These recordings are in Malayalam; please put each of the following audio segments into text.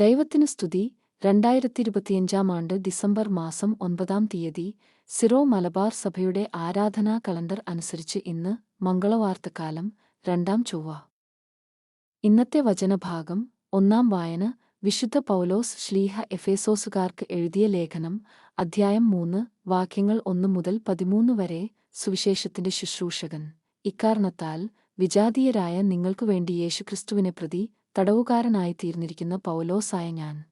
ദൈവത്തിനു സ്തുതി. രണ്ടായിരത്തി ഇരുപത്തിയഞ്ചാം ആണ്ട് ഡിസംബർ മാസം ഒൻപതാം തീയതി സിറോ മലബാർ സഭയുടെ ആരാധനാ കലണ്ടർ അനുസരിച്ച് ഇന്ന് മംഗളവാർത്തക്കാലം രണ്ടാം ചൊവ്വ. ഇന്നത്തെ വചനഭാഗം ഒന്നാം വായന വിശുദ്ധ പൗലോസ് ശ്ലീഹ എഫേസോസുകാർക്ക് എഴുതിയ ലേഖനം അധ്യായം മൂന്ന് വാക്യങ്ങൾ ഒന്ന് മുതൽ പതിമൂന്ന് വരെ സുവിശേഷത്തിന്റെ ശുശ്രൂഷകൻ. ഇക്കാരണത്താൽ വിജാതീയരായ നിങ്ങൾക്കു വേണ്ടി യേശുക്രിസ്തുവിനെ പ്രതി തടവുകാരനായിത്തീർന്നിരിക്കുന്ന പൗലോസായ ഞാൻ.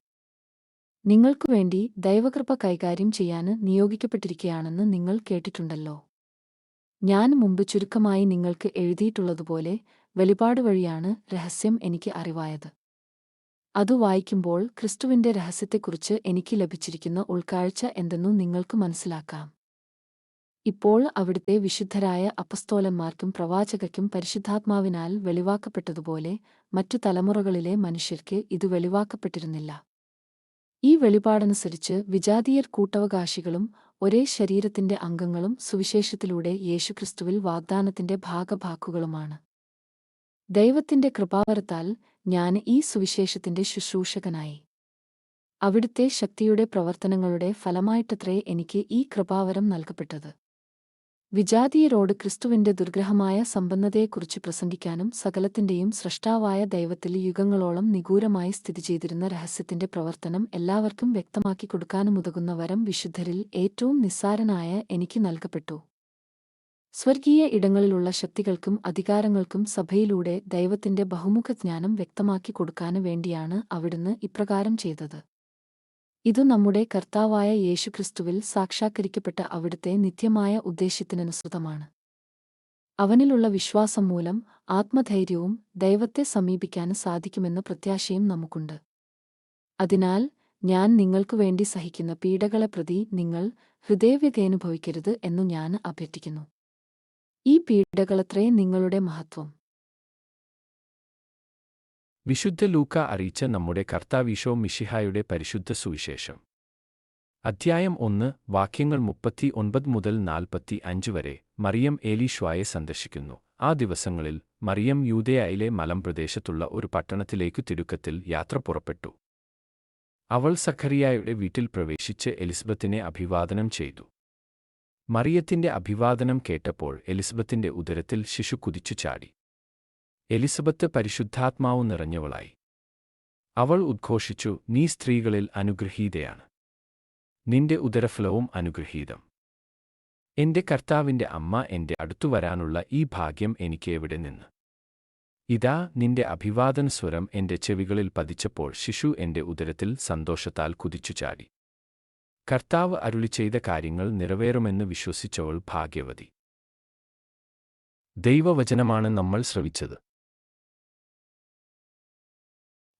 നിങ്ങൾക്കുവേണ്ടി ദൈവകൃപ കൈകാര്യം ചെയ്യാൻ നിയോഗിക്കപ്പെട്ടിരിക്കുകയാണെന്ന് നിങ്ങൾ കേട്ടിട്ടുണ്ടല്ലോ. ഞാൻ മുമ്പ് ചുരുക്കമായി നിങ്ങൾക്ക് എഴുതിയിട്ടുള്ളതുപോലെ വെളിപാട് വഴിയാണ് രഹസ്യം എനിക്ക് അറിവായത്. അത് വായിക്കുമ്പോൾ ക്രിസ്തുവിന്റെ രഹസ്യത്തെക്കുറിച്ച് എനിക്ക് ലഭിച്ചിരിക്കുന്ന ഉൾക്കാഴ്ച എന്തെന്നു നിങ്ങൾക്ക് മനസ്സിലാക്കാം. ഇപ്പോൾ അവിടുത്തെ വിശുദ്ധരായ അപസ്തോലന്മാർക്കും പ്രവാചകയ്ക്കും പരിശുദ്ധാത്മാവിനാൽ വെളിവാക്കപ്പെട്ടതുപോലെ മറ്റു തലമുറകളിലെ മനുഷ്യർക്ക് ഇത് വെളിവാക്കപ്പെട്ടിരുന്നില്ല. ഈ വെളിപാടനുസരിച്ച് വിജാതീയർ കൂട്ടവകാശികളും ഒരേ ശരീരത്തിന്റെ അംഗങ്ങളും സുവിശേഷത്തിലൂടെ യേശുക്രിസ്തുവിൽ വാഗ്ദാനത്തിന്റെ ഭാഗഭാക്കുകളുമാണ്. ദൈവത്തിന്റെ കൃപാവരത്താൽ ഞാൻ ഈ സുവിശേഷത്തിന്റെ ശുശ്രൂഷകനായി. അവിടുത്തെ ശക്തിയുടെ പ്രവർത്തനങ്ങളുടെ ഫലമായിട്ടത്രേ എനിക്ക് ഈ കൃപാവരം നൽകപ്പെട്ടത്. വിജാതീയരോട് ക്രിസ്തുവിന്റെ ദുർഗ്രഹമായ സമ്പന്നതയെക്കുറിച്ച് പ്രസംഗിക്കാനും സകലത്തിന്റെയും സൃഷ്ടാവായ ദൈവത്തിൽ യുഗങ്ങളോളം നിഗൂരമായി സ്ഥിതി ചെയ്തിരുന്ന രഹസ്യത്തിന്റെ പ്രവർത്തനം എല്ലാവർക്കും വ്യക്തമാക്കി കൊടുക്കാനുമുതകുന്ന വരം വിശുദ്ധരിൽ ഏറ്റവും നിസ്സാരനായ എനിക്ക് നൽകപ്പെട്ടു. സ്വർഗീയ ഇടങ്ങളിലുള്ള ശക്തികൾക്കും അധികാരങ്ങൾക്കും സഭയിലൂടെ ദൈവത്തിന്റെ ബഹുമുഖ ജ്ഞാനം വ്യക്തമാക്കി കൊടുക്കാനു വേണ്ടിയാണ് അവിടുന്ന് ഇപ്രകാരം ചെയ്തത്. ഇതു നമ്മുടെ കർത്താവായ യേശുക്രിസ്തുവിൽ സാക്ഷാത്കരിക്കപ്പെട്ട അവിടുത്തെ നിത്യമായ ഉദ്ദേശ്യത്തിനനുസൃതമാണ്. അവനിലുള്ള വിശ്വാസം മൂലം ആത്മധൈര്യവും ദൈവത്തെ സമീപിക്കാൻ സാധിക്കുമെന്ന പ്രത്യാശയും നമുക്കുണ്ട്. അതിനാൽ ഞാൻ നിങ്ങൾക്കു വേണ്ടി സഹിക്കുന്ന പീഡകളെ പ്രതി നിങ്ങൾ ഹൃദയവ്യതയനുഭവിക്കരുത് എന്നു ഞാൻ അഭ്യർത്ഥിക്കുന്നു. ഈ പീഡകളത്രേ നിങ്ങളുടെ മഹത്വം. വിശുദ്ധ ലൂക്ക അറിയിച്ച നമ്മുടെ കർത്താവീശോ മിഷിഹായുടെ പരിശുദ്ധ സുവിശേഷം. അധ്യായം ഒന്ന് വാക്യങ്ങൾ മുപ്പത്തി ഒൻപത് മുതൽ നാൽപ്പത്തി അഞ്ച് വരെ മറിയം ഏലീഷ്വായെ സന്ദർശിക്കുന്നു. ആ ദിവസങ്ങളിൽ മറിയം യൂതയായിലെ മലമ്പ്രദേശത്തുള്ള ഒരു പട്ടണത്തിലേക്കു തിടുക്കത്തിൽ യാത്ര പുറപ്പെട്ടു. അവൾ സഖറിയായുടെ വീട്ടിൽ പ്രവേശിച്ച് എലിസബത്തിനെ അഭിവാദനം ചെയ്തു. മറിയത്തിന്റെ അഭിവാദനം കേട്ടപ്പോൾ എലിസബത്തിന്റെ ഉദരത്തിൽ ശിശു കുതിച്ചു ചാടി എലിസബത്ത് പരിശുദ്ധാത്മാവ് നിറഞ്ഞവളായി. അവൾ ഉദ്ഘോഷിച്ചു നീ സ്ത്രീകളിൽ അനുഗ്രഹീതയാണ്. നിന്റെ ഉദരഫലവും അനുഗ്രഹീതം. എന്റെ കർത്താവിന്റെ അമ്മ എന്റെ അടുത്തു വരാനുള്ള ഈ ഭാഗ്യം എനിക്ക് എവിടെ നിന്ന്? ഇതാ നിന്റെ അഭിവാദന സ്വരം എന്റെ ചെവികളിൽ പതിച്ചപ്പോൾ ശിശു എന്റെ ഉദരത്തിൽ സന്തോഷത്താൽ കുതിച്ചു ചാടി. കർത്താവ് അരുളി ചെയ്ത കാര്യങ്ങൾ നിറവേറുമെന്ന് വിശ്വസിച്ചവൾ ഭാഗ്യവതി. ദൈവവചനമാണ് നമ്മൾ ശ്രവിച്ചത്.